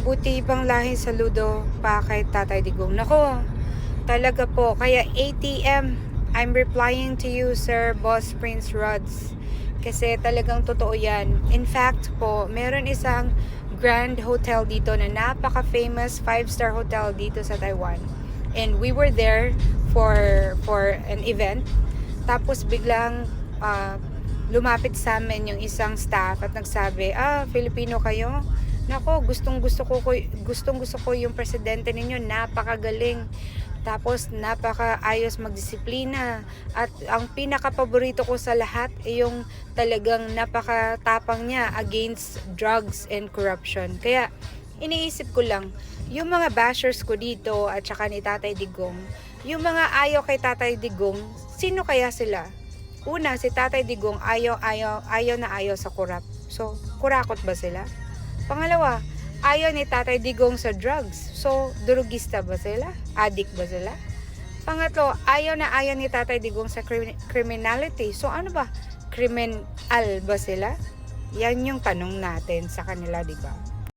Buti ibang lahi saludo pa kay Tatay Digong. Nako, talaga po. Kaya ATM, I'm replying to you, Sir Boss Prince Rods. Kasi talagang totoo yan. In fact po, meron isang Grand Hotel dito na napaka-famous 5-star hotel dito sa Taiwan. And we were there for for an event. Tapos biglang ah, lumapit sa amin yung isang staff at nagsabi, "Ah, Filipino kayo? Nako, gustong gusto ko ko gustong gusto ko yung presidente ninyo, napakagaling." Tapos napakaayos magdisiplina at ang pinaka paborito ko sa lahat ay yung talagang napakatapang niya against drugs and corruption. Kaya iniisip ko lang, yung mga bashers ko dito at saka ni Tatay Digong, yung mga ayaw kay Tatay Digong, sino kaya sila? Una, si Tatay Digong ayaw, ayaw, ayaw na ayaw sa kurap. So, kurakot ba sila? Pangalawa, ayaw ni Tatay Digong sa drugs. So, durugista ba sila? Addict ba sila? Pangatlo, ayaw na ayaw ni Tatay Digong sa crimi- criminality. So, ano ba? Criminal ba sila? Yan yung tanong natin sa kanila, di ba?